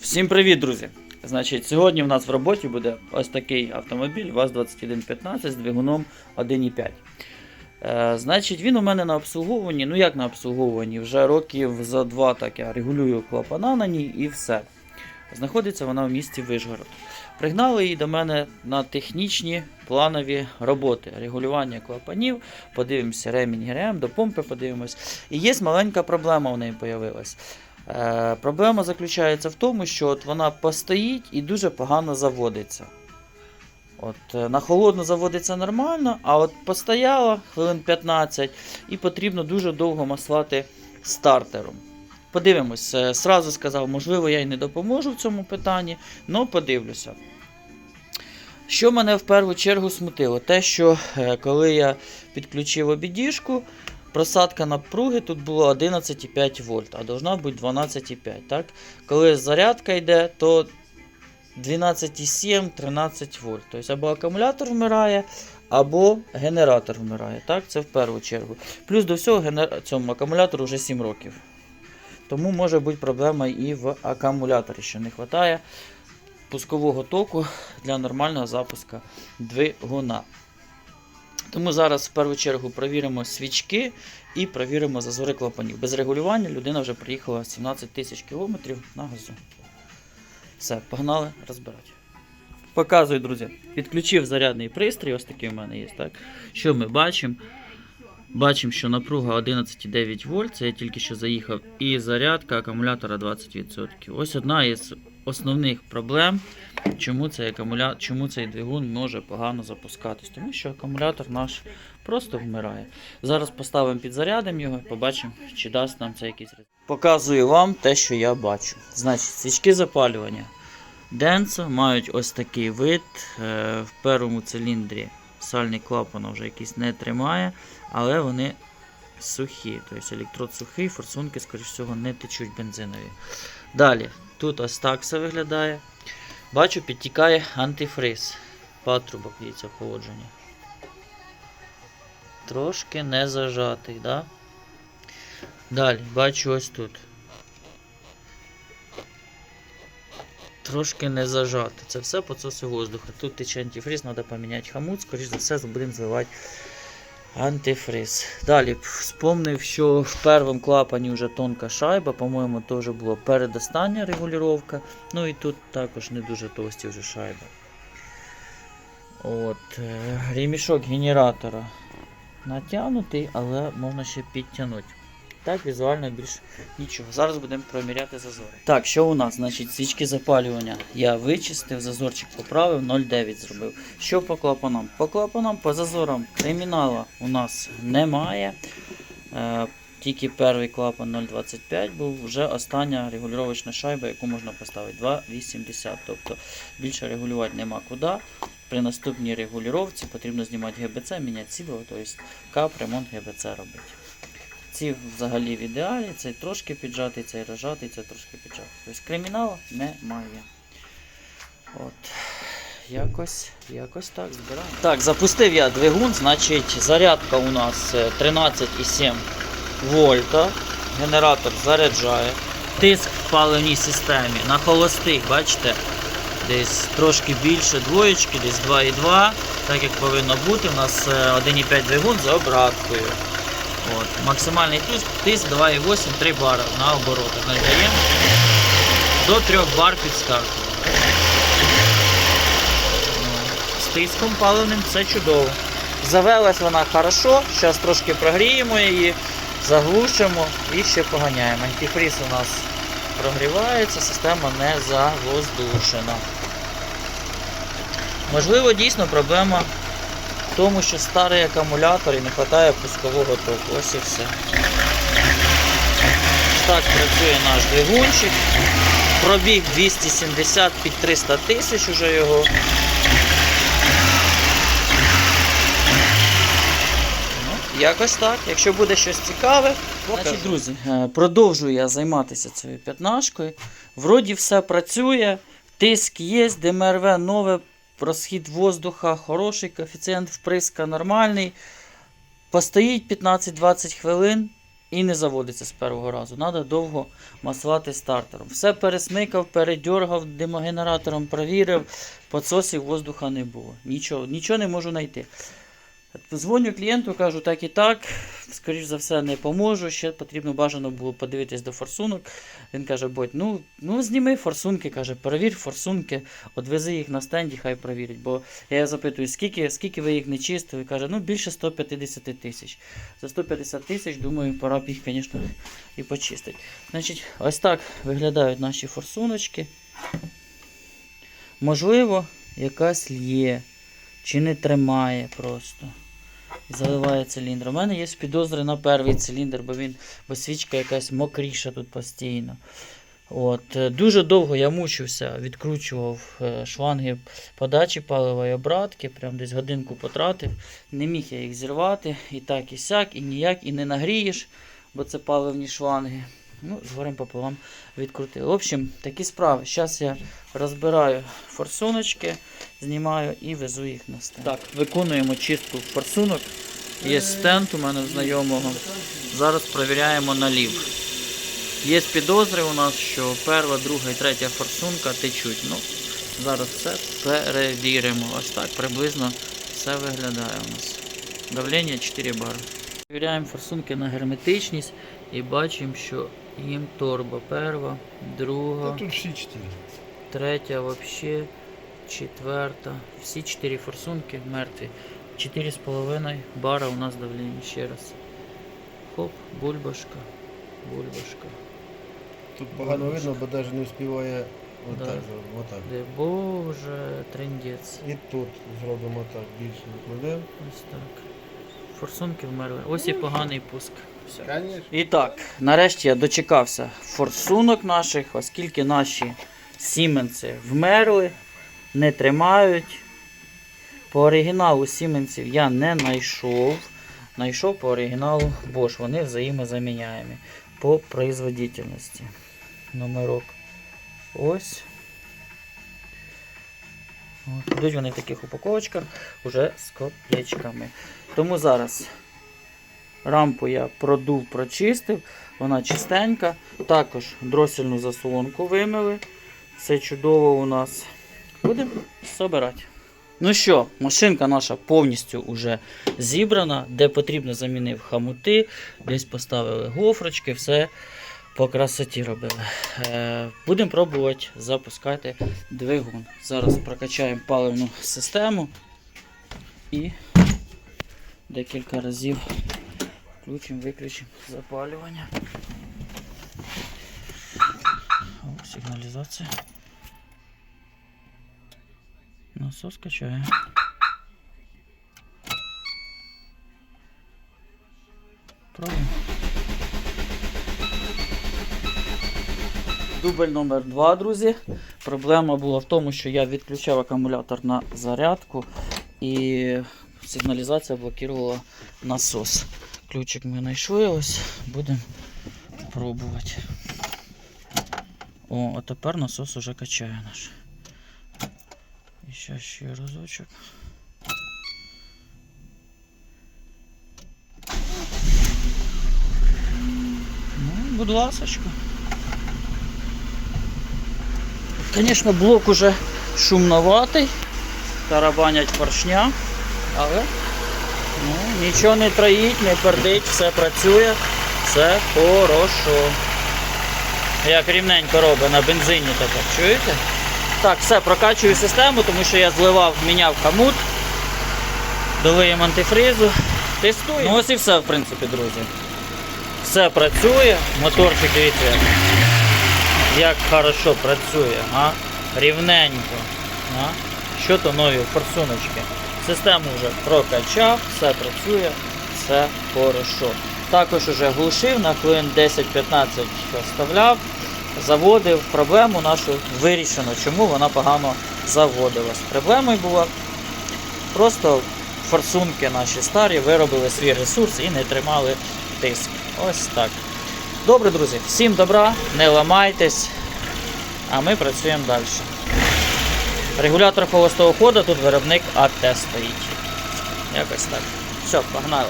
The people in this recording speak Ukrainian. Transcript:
Всім привіт, друзі! Значить, сьогодні в нас в роботі буде ось такий автомобіль ВАЗ-2115 з двигуном 1.5. Е, значить, він у мене на обслуговуванні. Ну як на обслуговуванні? Вже років за два так я регулюю клапана на ній і все. Знаходиться вона в місті Вишгород. Пригнали її до мене на технічні планові роботи. Регулювання клапанів, подивимося ремінь ГРМ, до помпи подивимось. І є маленька проблема у неї з'явилась. Е, проблема заключається в тому, що от вона постоїть і дуже погано заводиться. От, е, на холодно заводиться нормально, а от постояла хвилин 15 і потрібно дуже довго маслати стартером. Подивимось, е, сразу сказав, можливо, я й не допоможу в цьому питанні, але подивлюся. Що мене в першу чергу смутило? Те, що коли я підключив обідішку, просадка напруги тут було 11,5 вольт, а должна бути 12,5. Так? Коли зарядка йде, то 12,7-13 вольт. Тобто або акумулятор вмирає, або генератор вмирає. Так? Це в першу чергу. Плюс до всього генер... цьому акумулятору вже 7 років. Тому може бути проблема і в акумуляторі, що не вистачає пускового току для нормального запуску двигуна. Тому зараз в першу чергу провіримо свічки і провіримо зазори клапанів. Без регулювання людина вже приїхала 17 тисяч кілометрів на газу. Все, погнали розбирати. Показую, друзі. Підключив зарядний пристрій, ось такий у мене є. Так? Що ми бачимо? Бачимо, що напруга 11,9 вольт, це я тільки що заїхав, і зарядка акумулятора 20%. Ось одна із основних проблем, чому цей, акумуля... чому цей двигун може погано запускатись. Тому що акумулятор наш просто вмирає. Зараз поставимо підзарядимо його і побачимо, чи дасть нам це якийсь результат. Показую вам те, що я бачу. Значить, свічки запалювання. Денсо мають ось такий вид. Е, В першому циліндрі сальний клапан вже якийсь не тримає, але вони сухі. Тобто електрод сухий, форсунки, скоріш всього, не течуть бензинові. Далі, тут ось так все виглядає. Бачу, підтікає антифриз. Патрубок дивіться охолодження. Трошки не зажатий, да? Далі, бачу ось тут. Трошки не зажати. Це все підсоси воздуха. Тут тече антифриз, треба поміняти хамут, скоріш за все, будемо зливати антифриз. Далі вспомнив, що в першому клапані вже тонка шайба, по-моєму, теж була передостання регулювання. Ну і тут також не дуже товсті вже шайби. От, е, ремішок генератора натягнутий, але можна ще підтягнути. Так, візуально більш нічого. Зараз будемо проміряти зазори. Так, що у нас? Значить, свічки запалювання. Я вичистив, зазорчик поправив, 0,9 зробив. Що по клапанам? По клапанам, по зазорам кримінала у нас немає. Е, тільки перший клапан 0,25 був, вже остання регулювачна шайба, яку можна поставити 2,80. Тобто більше регулювати нема куди. При наступній регулювання потрібно знімати ГБЦ, міняти сібло, тобто кап, ремонт ГБЦ робити. Ці взагалі в ідеалі, цей трошки піджатий, цей розжатий, цей трошки піджатий. Тобто криміналу немає. От. Якось, якось так збираємо. Так, запустив я двигун, значить зарядка у нас е, 13,7 вольта. Генератор заряджає. Тиск в паливній системі на холостих, бачите, десь трошки більше двоєчки, десь 2,2, так як повинно бути. У нас е, 1,5 двигун за обраткою. От. Максимальний тиск, тиск 2,8 3 бара на оборотах. Ми даємо до 3 бар під стартом. З тиском паливним все чудово. Завелась вона хорошо, зараз трошки прогріємо її, заглушимо і ще поганяємо. Антифріз у нас прогрівається, система не завоздушена. Можливо, дійсно проблема тому, що старий акумулятор і не вистачає пускового току. Ось і все. Так працює наш двигунчик. Пробіг 270 під 300 тисяч уже його. Ну, якось так. Якщо буде щось цікаве, Значить, друзі, е, продовжую я займатися цією п'ятнашкою. Вроді все працює, тиск є, ДМРВ нове, розхід воздуха хороший, коефіцієнт вприска нормальний. Постоїть 15-20 хвилин і не заводиться з першого разу. Треба довго масувати стартером. Все пересмикав, передьоргав димогенератором, провірив, підсосів воздуха не було. Нічого, нічого не можу знайти. Дзвоню клієнту, кажу так і так. Скоріш за все, не поможу. Ще потрібно бажано було подивитись до форсунок. Він каже: Бодь, ну, ну зніми форсунки, каже, перевір форсунки, одвези їх на стенді, хай провірять. Бо я запитую, скільки, скільки ви їх не чистили? Каже, ну більше 150 тисяч. За 150 тисяч, думаю, пора б їх, звісно, і почистити. Значить, ось так виглядають наші форсуночки. Можливо, якась лє, чи не тримає просто. Заливає циліндр. У мене є підозри на перший циліндр, бо він, бо свічка якась мокріша тут постійно. От, е, дуже довго я мучився, відкручував е, шланги подачі палива і обратки, прям десь годинку потратив. Не міг я їх зірвати, і так, і сяк, і ніяк, і не нагрієш, бо це паливні шланги. Ну, з горем пополам відкрутив. В общем, такі справи. Зараз я розбираю форсуночки, знімаю і везу їх на стенд. Так, виконуємо чистку форсунок. Є стенд у мене знайомого. Зараз перевіряємо налів. Є підозри у нас, що перша, друга і третя форсунка течуть. Ну, зараз все перевіримо. Ось так приблизно все виглядає у нас. Давлення 4 бари. Перевіряємо форсунки на герметичність і бачимо, що їм торба перша, друга, Та тут всі чотири. третя вообще, четверта. Всі чотири форсунки мертві. 4,5 бара у нас давлення ще раз. Хоп, бульбашка, бульбашка. Тут погано видно, бо навіть не встигає Да. отак. Да. отак. Де боже, трендець. І тут зробимо так більше викладемо. Ось так. Форсунки вмерли. Ось і поганий пуск. Все. І так, нарешті я дочекався форсунок наших, оскільки наші сіменці вмерли, не тримають. По оригіналу сіменців я не знайшов. Знайшов по оригіналу Bosch. Вони взаємозаміняємі по производительності. Номерок. Ось. От, Йдуть вони в таких упаковочках уже з коплечками. Тому зараз Рампу я продув, прочистив, вона чистенька. Також дросільну заслонку вимили. Все чудово у нас. Будемо собирати. Ну що, машинка наша повністю вже зібрана. Де потрібно, замінив хамути, десь поставили гофрочки, все по красоті робили. Е, будемо пробувати запускати двигун. Зараз прокачаємо паливну систему і декілька разів Включимо, виключимо запалювання. О, сигналізація. Насос качає. Пробуємо. Дубль номер 2, друзі. Проблема була в тому, що я відключав акумулятор на зарядку і сигналізація блокувала насос. Ключик ми знайшли ось, будемо пробувати. О, а тепер насос уже качає наш. І ще ще разочок. Ну, будь ласочка. Звісно, блок уже шумноватий, тарабанять поршня, але нічого не троїть, не пердить, все працює, все хорошо. Як рівненько робить на бензині тепер, чуєте? Так, все, прокачую систему, тому що я зливав, міняв хамут, долиємо антифризу, тестую. Ну ось і все, в принципі, друзі. Все працює, моторчик, дивіться, як хорошо працює, а? рівненько. А? Що то нові форсуночки. Систему вже прокачав, все працює, все хорошо. Також вже глушив, на хвилин 10-15 вставляв, заводив. Проблему нашу вирішено, чому вона погано заводилась. Проблемою була просто форсунки наші старі виробили свій ресурс і не тримали тиск. Ось так. Добре, друзі, всім добра, не ламайтесь, а ми працюємо далі. Регулятор холостого ходу тут виробник АТ стоїть. Якось так. Все, погнали.